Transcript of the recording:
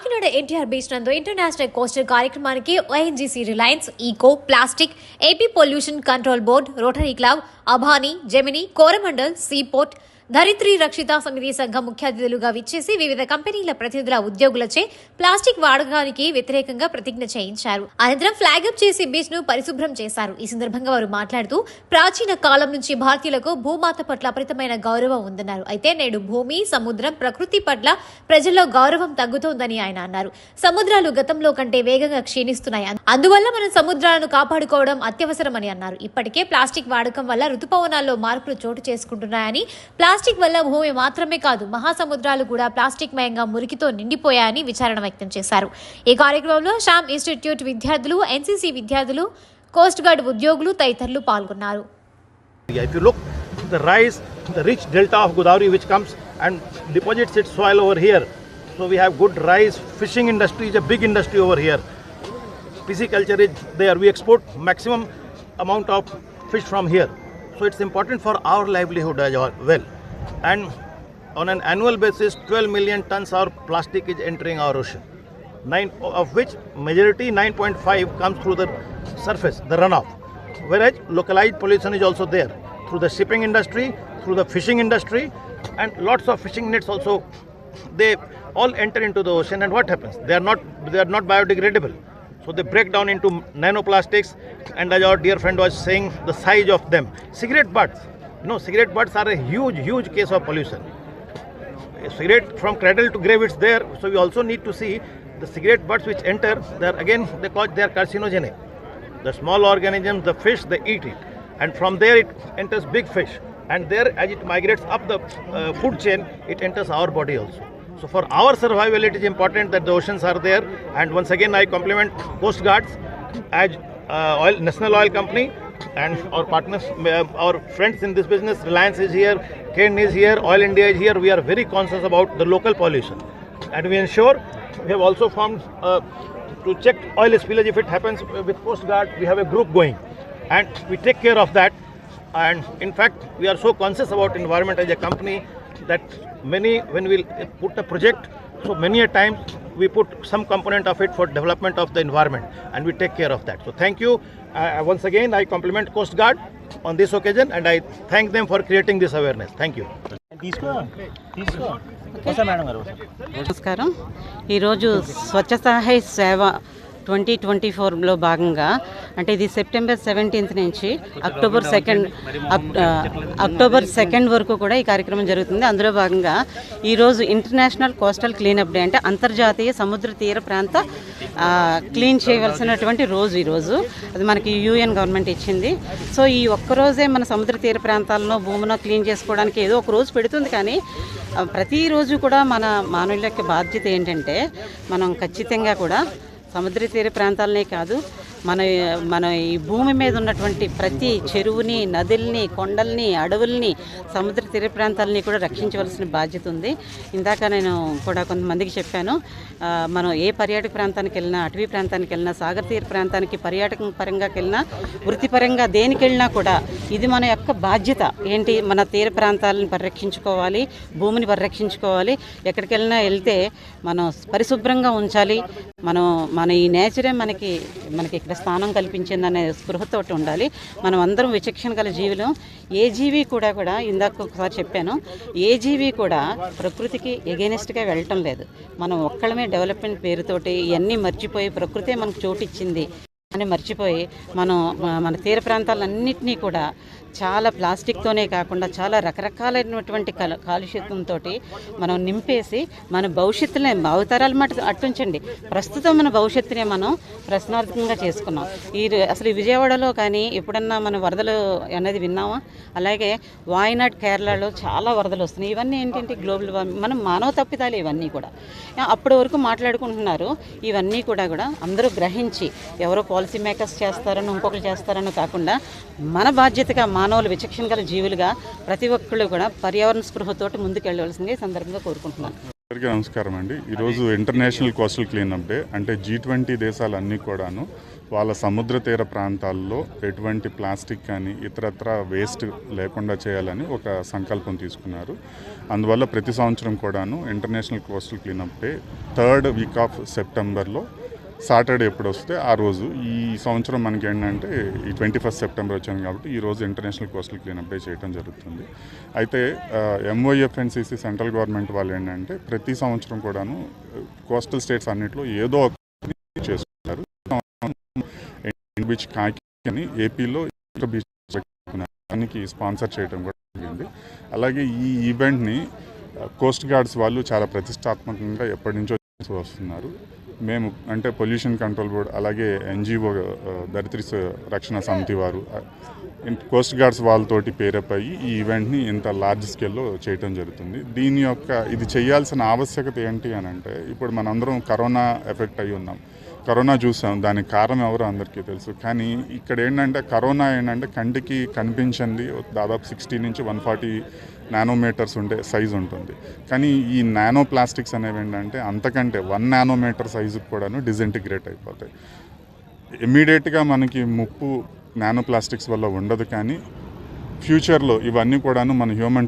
NTR beach నందు international coastal కార్యక్రమానికి ONGC Reliance eco plastic AP pollution control board Rotary Club Abani Gemini Coromandel seaport Dharitri Rakshita సమితి సంఘం ముఖ్య అతిథులుగా విచ్చేసి వివిధ కంపెనీల ప్రతినిధుల ఉద్యోగులచే ప్లాస్టిక్ వాడకానికి వ్యతిరేకంగా ప్రతిజ్ఞ చేయించారు. అనంతరం ఫ్లాగ్ అప్ చేసి బీచ్ను పరిశుభ్రం చేశారు. ఈ సందర్భంగా వారు మాట్లాడుతూ ప్రాచీన కాలం నుంచి భారతీయులకు భూమాత పట్ల అపరితమైన గౌరవం ఉందన్నారు. అయితే నేడు భూమి సముద్రం ప్రకృతి పట్ల ప్రజల్లో గౌరవం తగ్గుతోందని ఆయన అన్నారు. సముద్రాలు గతంలో కంటే వేగంగా క్షీణిస్తున్నాయి. అందువల్ల మనం సముద్రాలను కాపాడుకోవడం అత్యవసరమని అన్నారు. ఇప్పటికే ప్లాస్టిక్ వాడకం వల్ల ఋతుపవనాల్లో మార్పులు చోటు చేసుకుంటున్నాయని ప్లాస్టిక్ వల్ల భూమి మాత్రమే కాదు మహాసముద్రాలు కూడా ప్లాస్టిక్ మయంగా మురికితో నిండిపోయాయని విచారణ వ్యక్తం చేశారు ఈ కార్యక్రమంలో శ్యామ్ ఇన్స్టిట్యూట్ విద్యార్థులు ఎన్సీసీ విద్యార్థులు కోస్ట్ గార్డ్ ఉద్యోగులు తదితరులు పాల్గొన్నారు If you look, the rise, the rich delta of Godavari which comes and deposits its soil over here. So we have good rice. Fishing industry is a big industry over here. Pisciculture is there. We export maximum amount of fish from here. So it's important for our livelihood as well. And on an annual basis, 12 million tons of plastic is entering our ocean. Nine of which majority 9.5 comes through the surface, the runoff. Whereas localized pollution is also there through the shipping industry, through the fishing industry, and lots of fishing nets also. They all enter into the ocean, and what happens? They are not they are not biodegradable. So they break down into nanoplastics, and as our dear friend was saying, the size of them. Cigarette butts, you know, cigarette butts are a huge, huge case of pollution. A cigarette from cradle to grave, it's there. So we also need to see the cigarette butts which enter. They are again they cause they are carcinogenic. The small organisms, the fish, they eat it, and from there it enters big fish, and there as it migrates up the uh, food chain, it enters our body also. So for our survival, it is important that the oceans are there. And once again, I compliment Coast Guards as uh, oil, National Oil Company and our partners, uh, our friends in this business. Reliance is here, Cairn is here, Oil India is here. We are very conscious about the local pollution, and we ensure we have also formed uh, to check oil spillage if it happens with Coast Guard. We have a group going, and we take care of that. And in fact, we are so conscious about environment as a company that many when we put a project so many a times we put some component of it for development of the environment and we take care of that so thank you uh, once again i compliment coast guard on this occasion and i thank them for creating this awareness thank you తీసుకో తీసుకో వస్తా madam గారు నమస్కారం ఈరోజు స్వచ్ఛ సహాయ్ సేవ twenty twenty ఫోర్లో భాగంగా అంటే ఇది సెప్టెంబర్ సెవెంటీన్త్ నుంచి అక్టోబర్ సెకండ్ అక్టోబర్ సెకండ్ వరకు కూడా ఈ కార్యక్రమం జరుగుతుంది. అందులో భాగంగా ఈరోజు ఇంటర్నేషనల్ కోస్టల్ క్లీనప్ డే అంటే అంతర్జాతీయ సముద్ర తీర ప్రాంత క్లీన్ చేయవలసినటువంటి రోజు ఈరోజు అది మనకి యూఎన్ గవర్నమెంట్ ఇచ్చింది. సో ఈ ఒక్కరోజే మన సముద్ర తీర ప్రాంతాలను భూమిలో క్లీన్ చేసుకోవడానికి ఏదో ఒక రోజు పెడుతుంది కానీ ప్రతిరోజు కూడా మన మానవుల యొక్క బాధ్యత ఏంటంటే మనం ఖచ్చితంగా కూడా సముద్ర తీర ప్రాంతాలనే కాదు మన మన ఈ భూమి మీద ఉన్నటువంటి ప్రతి చెరువుని నదుల్ని కొండల్ని అడవుల్ని సముద్ర తీర ప్రాంతాలని కూడా రక్షించవలసిన బాధ్యత ఉంది. ఇందాక నేను కూడా కొంతమందికి చెప్పాను మనం ఏ పర్యాటక ప్రాంతానికి వెళ్ళినా అటవీ ప్రాంతానికి వెళ్ళినా సాగర తీర ప్రాంతానికి పర్యాటక పరంగా వెళ్ళినా వృత్తిపరంగా దేనికి వెళ్ళినా కూడా ఇది మన యొక్క బాధ్యత. ఏంటి? మన తీర ప్రాంతాలను పరిరక్షించుకోవాలి భూమిని పరిరక్షించుకోవాలి. ఎక్కడికి వెళ్ళినా వెళ్తే మనం పరిశుభ్రంగా ఉంచాలి. మనం మన ఈ నేచరే మనకి మనకి ఇక్కడ స్థానం కల్పించిందనే స్పృహతోటి ఉండాలి. మనం అందరం విచక్షణ గల జీవులు. ఏ జీవి కూడా కూడా ఇందాక ఒకసారి చెప్పాను ఏ జీవి కూడా ప్రకృతికి ఎగెనిస్ట్గా వెళ్ళటం లేదు. మనం ఒక్కళ్ళమే డెవలప్మెంట్ పేరుతోటి ఇవన్నీ మర్చిపోయి ప్రకృతే మనకు చోటిచ్చింది అని మర్చిపోయి మనం మన తీర ప్రాంతాలన్నింటినీ కూడా చాలా ప్లాస్టిక్తోనే కాకుండా చాలా రకరకాలైనటువంటి కల కాలుష్యంతో మనం నింపేసి మన భవిష్యత్తునే భావితరాలు మాట అట్టుంచండి. ప్రస్తుతం మన భవిష్యత్తునే మనం ప్రశ్నార్థకంగా చేసుకున్నాం. ఈ అసలు విజయవాడలో కానీ ఎప్పుడన్నా మన వరదలు అనేది విన్నామా అలాగే వాయనాడ్ కేరళలో చాలా వరదలు వస్తున్నాయి. ఇవన్నీ ఏంటంటే గ్లోబల్ వార్మింగ్ మనం మానవ తప్పిదాలు ఇవన్నీ కూడా. అప్పటి వరకు మాట్లాడుకుంటున్నారు. ఇవన్నీ కూడా కూడా అందరూ గ్రహించి ఎవరో పాలసీ మేకర్స్ చేస్తారని ఇంకొకరు చేస్తారని కాకుండా మన బాధ్యతగా మానవులు విచక్షణ గల జీవులుగా ప్రతి ఒక్కళ్ళు కూడా పర్యావరణ స్పృహతోటి ముందుకు ఈ సందర్భంగా కోరుకుంటున్నాను. అందరికీ నమస్కారం అండి. ఈరోజు ఇంటర్నేషనల్ కోస్టల్ క్లీనప్ డే అంటే జీ ట్వంటీ దేశాలన్నీ కూడాను వాళ్ళ సముద్ర తీర ప్రాంతాల్లో ఎటువంటి ప్లాస్టిక్ కానీ ఇతరత్ర వేస్ట్ లేకుండా చేయాలని ఒక సంకల్పం తీసుకున్నారు. అందువల్ల ప్రతి సంవత్సరం కూడాను international coastal cleanup day third week of సెప్టెంబర్లో సాటర్డే ఎప్పుడు వస్తే ఆ రోజు. ఈ సంవత్సరం మనకి ఏంటంటే ఈ ట్వంటీ ఫస్ట్ సెప్టెంబర్ వచ్చాను కాబట్టి ఈ రోజు ఇంటర్నేషనల్ కోస్టల్ క్లీనప్ డే చేయడం జరుగుతుంది. అయితే ఎంఓఎఫ్ఎన్సీసీ సెంట్రల్ గవర్నమెంట్ వాళ్ళు ఏంటంటే ప్రతి సంవత్సరం కూడాను కోస్టల్ స్టేట్స్ అన్నింటిలో ఏదో ఒక చేసుకుంటారు బీచ్ కాకి అని ఏపీలో బీచ్ దానికి స్పాన్సర్ చేయడం కూడా జరిగింది. అలాగే ఈ ఈవెంట్ని కోస్ట్ గార్డ్స్ వాళ్ళు చాలా ప్రతిష్టాత్మకంగా ఎప్పటి నుంచో వస్తున్నారు. మేము అంటే పొల్యూషన్ కంట్రోల్ బోర్డ్ అలాగే ఎన్జిఓ uh, దరిత్రి స- రక్షణ సమితి వారు uh, ఇన్- కోస్ట్ గార్డ్స్ వాళ్ళతోటి పేరప్ అయ్యి ఈ ఈవెంట్ని ఇంత లార్జ్ స్కేల్లో చేయటం జరుగుతుంది. దీని యొక్క ఇది చేయాల్సిన ఆవశ్యకత ఏంటి అని అంటే ఇప్పుడు మనందరం కరోనా ఎఫెక్ట్ అయి ఉన్నాం. కరోనా చూసాం. దానికి కారణం ఎవరో అందరికీ తెలుసు. కానీ ఇక్కడ ఏంటంటే కరోనా ఏంటంటే కంటికి కనిపించింది. దాదాపు సిక్స్టీ నుంచి వన్ ఫార్టీ నానోమీటర్స్ ఉండే సైజు ఉంటుంది. కానీ ఈ నానో ప్లాస్టిక్స్ అనేవి ఏంటంటే అంతకంటే వన్ నానోమీటర్ సైజుకి కూడాను డిజింటిగ్రేట్ అయిపోతాయి. ఇమ్మీడియట్గా మనకి ముప్పు నానో ప్లాస్టిక్స్ వల్ల ఉండదు కానీ ఫ్యూచర్లో ఇవన్నీ కూడాను మన హ్యూమన్